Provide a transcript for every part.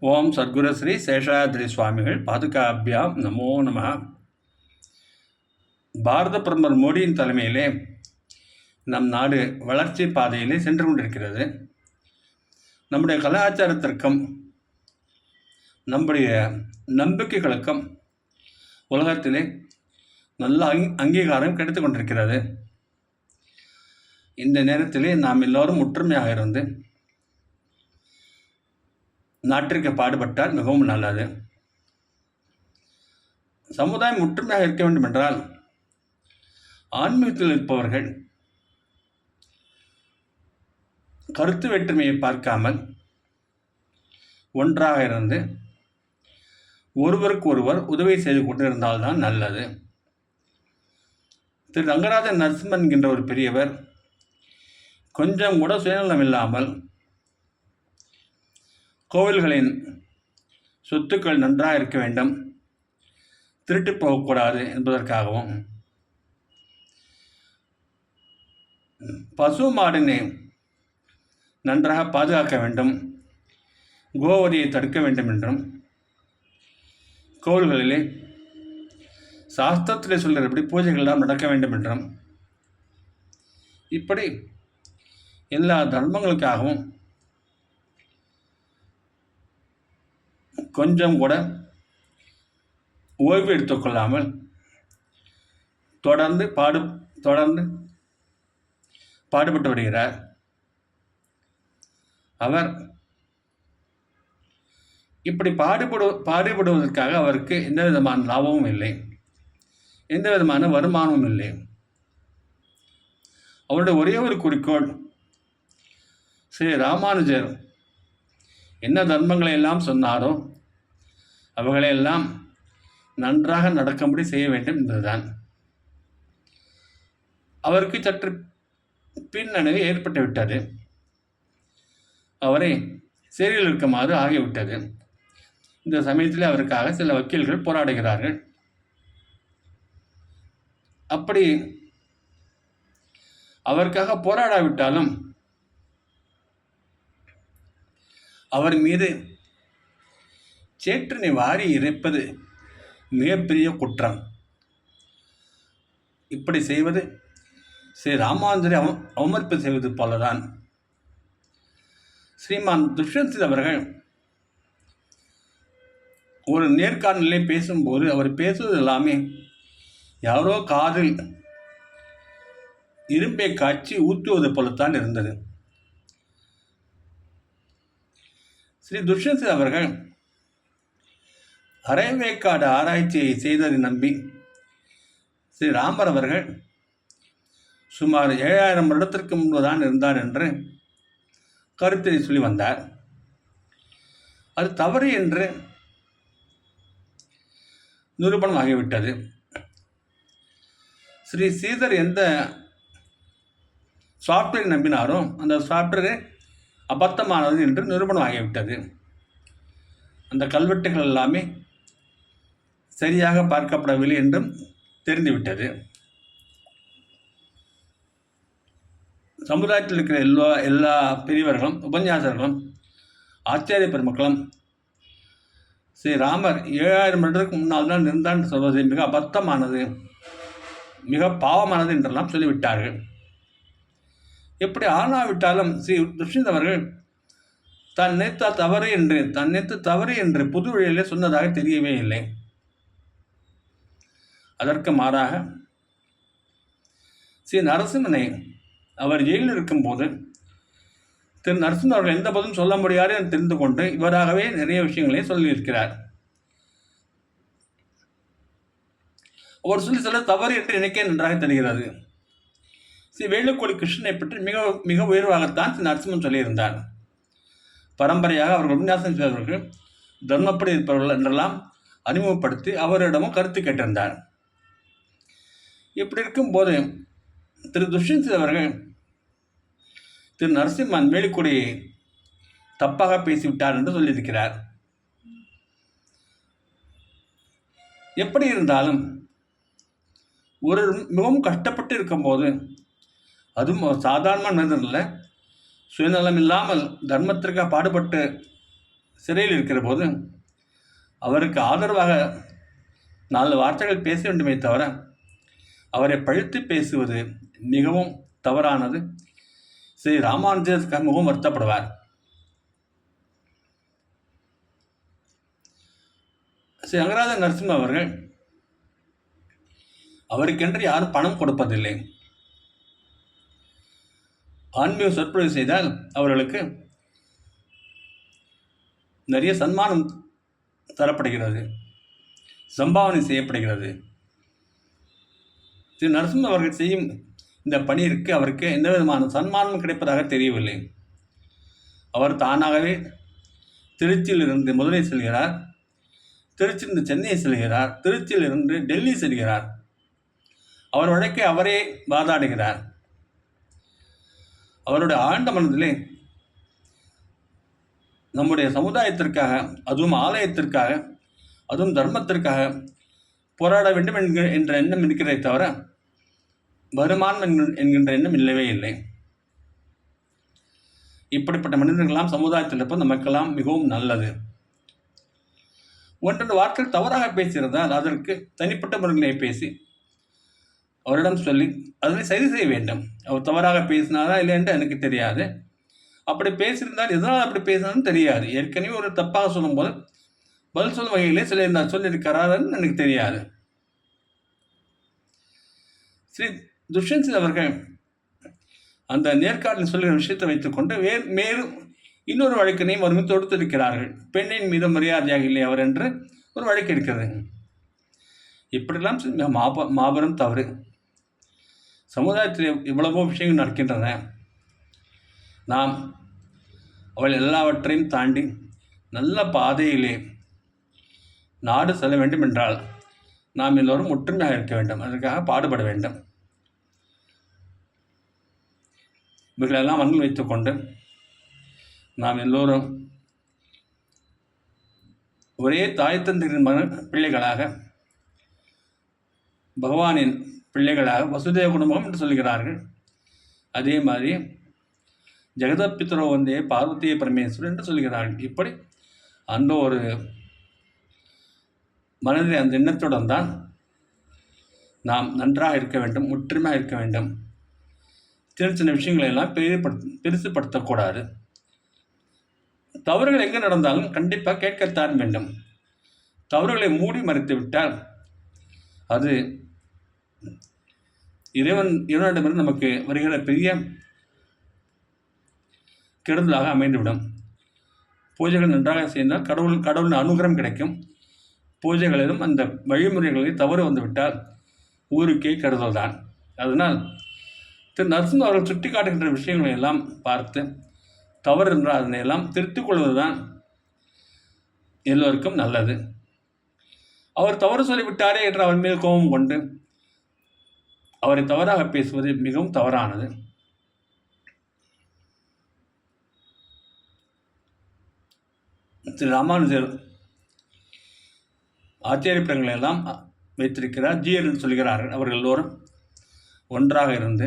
ஓம் சத்குரு ஸ்ரீ சேஷாத்ரி சுவாமிகள் பாதுகாபியாம் நமோ நம. பாரத பிரதமர் மோடியின் தலைமையிலே நம் நாடு வளர்ச்சி பாதையிலே சென்று கொண்டிருக்கிறது. நம்முடைய கலாச்சாரத்திற்கும் நம்முடைய நம்பிக்கைகளுக்கும் உலகத்திலே நல்ல அங் அங்கீகாரம் கிடைத்து கொண்டிருக்கிறது. இந்த நேரத்திலே நாம் எல்லோரும் ஒற்றுமையாக இருந்து நாட்டிற்கு பாடுபட்டால் மிகவும் நல்லது. சமுதாயம் ஒற்றுமையாக இருக்க வேண்டும் என்றால் ஆன்மீகத்தில் இருப்பவர்கள் கருத்து வேற்றுமையை பார்க்காமல் ஒன்றாக இருந்து ஒருவருக்கு ஒருவர் உதவி செய்து கொண்டிருந்தால்தான் நல்லது. திரு ரங்கராஜன் நரசிம்மன் என்கின்ற ஒரு பெரியவர் கொஞ்சம் கூட சுயநலம் இல்லாமல் கோவில்களின் சொத்துக்கள் நன்றாக இருக்க வேண்டும். திருட்டு போகக்கூடாது என்பதற்காகவும். பசு மாடினை நன்றாக பாதுகாக்க வேண்டும். கோவதியை தடுக்க வேண்டும் என்றும். கோவில்களிலே சாஸ்திரத்தில் சொல்கிறபடி பூஜைகள்லாம் நடக்க வேண்டும் என்றும். இப்படி எல்லா தர்மங்களுக்காகவும் கொஞ்சம் கூட ஓய்வு எடுத்துக்கொள்ளாமல் தொடர்ந்து பாடு தொடர்ந்து பாடுபட்டு வருகிறார். அவர் இப்படி பாடுபடு பாடுபடுவதற்காக அவருக்கு எந்த விதமான லாபமும் இல்லை. எந்த விதமான வருமானமும் இல்லை. அவருடைய ஒரே ஒரு குறிக்கோள் ஸ்ரீ ராமானுஜர் என்ன தர்மங்களை எல்லாம் சொன்னாரோ அவங்களையெல்லாம் நன்றாக நடக்கும்படி செய்ய வேண்டும் என்பதுதான். அவருக்கு சற்று பின்னணிவு ஏற்பட்டு விட்டது அவரை சிறையில் இருக்குமாறு ஆகிவிட்டது. இந்த சமயத்தில் அவருக்காக சில வக்கீல்கள் போராடுகிறார்கள். அப்படி அவருக்காக போராடாவிட்டாலும் அவர் மீது சேற்றினை வாரி இறைப்பது மிகப்பெரிய குற்றம். இப்படி செய்வது ஸ்ரீ ராமானுஜரை அவ அவமதிப்பு செய்வது போலதான். ஸ்ரீமான் துஷ்யந்த் அவர்கள் ஒரு நேர்காணலில் பேசும்போது அவர் பேசுவது எல்லாமே யாரோ காதில் இரும்பை காய்ச்சி ஊற்றுவது போலத்தான் இருந்தது. ஸ்ரீ துஷ்யந்த் அவர்கள் அரைவேக்காடு ஆராய்ச்சியை செய்ததை நம்பி ஸ்ரீ ராமர் அவர்கள் சுமார் ஏழாயிரம் வருடத்திற்கு முன்பு தான் இருந்தார் என்று கருத்தினை சொல்லி வந்தார். அது தவறு என்று நிரூபணம் ஆகிவிட்டது ஸ்ரீ சீதர் எந்த சாஃப்ட்வேர் நம்பினாரோ அந்த சாஃப்ட்வேரை அபத்தமானது என்று நிரூபணமாகிவிட்டது. அந்த கல்வெட்டுகள் எல்லாமே சரியாக பார்க்கப்படவில்லை என்றும் தெரிந்துவிட்டது. சமுதாயத்தில் இருக்கிற எல்லா எல்லா பெரியவர்களும் உபன்யாசர்களும் ஆச்சாரிய பெருமக்களும் ஸ்ரீ ராமர் ஏழாயிரம் வருடத்துக்கு முன்னால் தான் இருந்தான் சொல்வது மிக அபத்தமானது மிக பாவமானது என்றெல்லாம் சொல்லிவிட்டார்கள். எப்படி ஆனாவிட்டாலும் ஸ்ரீ துஷ்யந்த் அவர்கள் தான் நினைத்த தவறு என்று தான் நினைத்த தவறு என்று புது வழியிலே சொன்னதாக தெரியவே இல்லை. அதற்கு மாறாக ஸ்ரீ நரசிம்மனை அவர் ஜெயிலில் இருக்கும்போது திரு நரசிம்மன் அவர்கள் எந்த பதிலும் சொல்ல முடியாது என்று தெரிந்து கொண்டு இவராகவே நிறைய விஷயங்களை சொல்லியிருக்கிறார். அவர் சொல்லி சொல்ல தவறு என்று நினைக்க நன்றாக தெரிகிறது. ஸ்ரீ வேலுக்கோடி கிருஷ்ணனை பற்றி மிக மிக உயர்வாகத்தான் ஸ்ரீ நரசிம்மன் சொல்லியிருந்தார். பரம்பரையாக அவர்கள் உபன்யாசம் செய்தவர்கள் தர்மப்படி இருப்பவர்கள் என்றெல்லாம் அறிமுகப்படுத்தி அவரிடமும் கருத்து கேட்டிருந்தார். இப்படி இருக்கும்போது திரு துஷ்யந்த் அவர்கள் திரு நரசிம்மன் வேலுக்குடி தப்பாக பேசிவிட்டார் என்று சொல்லியிருக்கிறார். எப்படி இருந்தாலும் ஒரு மிகவும் கஷ்டப்பட்டு இருக்கும்போது அதுவும் சாதாரண மனிதன் இல்லை சுயநலம் இல்லாமல் தர்மத்திற்காக பாடுபட்டு சிறையில் இருக்கிற போது அவருக்கு ஆதரவாக நாலு வார்த்தைகள் பேச வேண்டுமே தவிர அவரை பழித்து பேசுவது மிகவும் தவறானது. ஸ்ரீ ராமானுஜர் மிகவும் வருத்தப்படுவார். ஸ்ரீ ரங்கராஜ நரசிம்ம அவர்கள் அவருக்கென்று யாரும் பணம் கொடுப்பதில்லை. ஆன்மீக சொற்பொழிவு செய்தால் அவர்களுக்கு நிறைய சன்மானம் தரப்படுகிறது. சம்பாவனை செய்யப்படுகிறது. திரு நரசிம்ம அவர்கள் செய்யும் இந்த பணியிற்கு அவருக்கு எந்த விதமான சன்மானமும் கிடைப்பதாக தெரியவில்லை. அவர் தானாகவே திருச்சியிலிருந்து மதுரை செல்கிறார். திருச்சியிலிருந்து சென்னை செல்கிறார். திருச்சியிலிருந்து டெல்லி செல்கிறார். அவர் வழக்கை அவரே வாதாடுகிறார். அவருடைய ஆழ்ந்த மனதிலே நம்முடைய சமுதாயத்திற்காக அதுவும் ஆலயத்திற்காக அதுவும் தர்மத்திற்காக போராட வேண்டும் என்கிற என்ற எண்ணம் இருக்கிறதே தவிர வருமானம் என்கின்ற எண்ணம் இல்லவே இல்லை. இப்படிப்பட்ட மனிதர்களெல்லாம் சமுதாயத்தில் இருப்பது நமக்கெல்லாம் மிகவும் நல்லது. ஒன்றொரு வார்த்தைகள் தவறாக பேசியிருந்தால் அதற்கு தனிப்பட்ட முறைகளை பேசி அவரிடம் சொல்லி அதனை சரி செய்ய வேண்டும். அவர் தவறாக பேசினாரா இல்லை என்று எனக்கு தெரியாது. அப்படி பேசியிருந்தால் எதனால் அப்படி பேசினாலும் தெரியாது. ஏற்கனவே ஒரு தப்பாக சொல்லும்போது பதில் சொல்லும் வகையிலே சில சொல்லியிருக்கிறாருன்னு எனக்கு தெரியாது. ஸ்ரீ துஷ்யந்த் அவர்கள் அந்த நேர்காணலில் சொல்லுகிற விஷயத்தை வைத்துக்கொண்டு வேறு மேலும் இன்னொரு வழக்கினையும் அவர் தொடுத்திருக்கிறார்கள். பெண்ணின் மீது மரியாதையாக இல்லை அவர் என்று ஒரு வழக்கு இருக்கிறது. இப்படிலாம் மாப மாபெரும் தவறு. சமுதாயத்தில் இவ்வளவோ விஷயங்கள் நடக்கின்றன. நாம் அவள் எல்லாவற்றையும் தாண்டி நல்ல பாதையிலே நாடு செல்ல வேண்டும் என்றால் நாம் எல்லோரும் ஒற்றுமையாக இருக்க வேண்டும். அதற்காக பாடுபட வேண்டும். இவைகளெல்லாம் மனதில் வைத்துக்கொண்டு நாம் எல்லோரும் ஒரே தாய் தந்தையின் மன பிள்ளைகளாக பகவானின் பிள்ளைகளாக வசுதேவ குடும்பம் என்று சொல்கிறார்கள் அதே மாதிரி ஜெகதப்பித்ரோ வந்தே பார்வதி பரமேஸ்வரர் என்று சொல்கிறார்கள் இப்படி அந்த ஒரு மனதில் அந்த எண்ணத்துடன் தான் நாம் நன்றாக இருக்க வேண்டும் ஒற்றுமையாக இருக்க வேண்டும். சின்ன சின்ன விஷயங்களை எல்லாம் பெரியப்படுத்த பெருசுப்படுத்தக்கூடாது தவறுகள் எங்கே நடந்தாலும் கண்டிப்பாக கேட்கத்தான் வேண்டும். தவறுகளை மூடி மறைத்து விட்டால் அது இறைவன் இறைவனிடமிருந்து நமக்கு வருகிற பெரிய கெடுதலாக அமைந்துவிடும். பூஜைகள் நன்றாக செய்தால் கடவுள் கடவுளின் அனுகிரகம் கிடைக்கும். பூஜைகளிலும் அந்த வழிமுறைகளில் தவறு வந்துவிட்டால் ஊருக்கே கெடுதல் தான் அதனால் திரு நரசிம்ம அவர்கள் சுட்டி காட்டுகின்ற விஷயங்களை எல்லாம் பார்த்து தவறு என்றால் அதனை எல்லாம் திருத்திக் கொள்வதுதான் எல்லோருக்கும் நல்லது. அவர் தவறு சொல்லிவிட்டாரே என்று அவர் மீது கோபம் கொண்டு அவரை தவறாக பேசுவது மிகவும் தவறானது. திரு ராமானுஜர் ஆச்சரியப்படங்களை எல்லாம் வைத்திருக்கிறார். ஜி என்று சொல்கிறார்கள் அவர்கள் எல்லோரும் ஒன்றாக இருந்து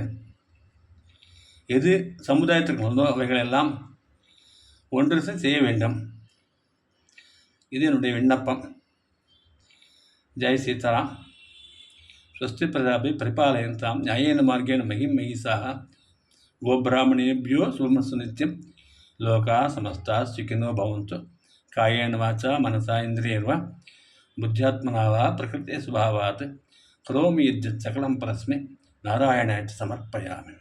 எது சமுதாயத்திற்கு வந்தோ அவைகளெல்லாம் ஒன்று செய்ய வேண்டும். இது என்னுடைய விண்ணப்பம். ஜெய் சீதாராம். స్వస్తిప్రదాభి పరిపాలయంతాం న్యాయేన మార్గేణ మహిం మహిషా గోబ్రాహ్మణేభ్యో సోమస్సు నిత్యం లోకా సమస్త సుఖినో భవంతు కాయేణ వాచ మనసా ఇంద్రియర్వ బుద్ధ్యాత్మనా వా ప్రకృతి స్వభావాత్ కరోమి యజ్జత్ సకలం పరస్మి నారాయణాయ సమర్పయామి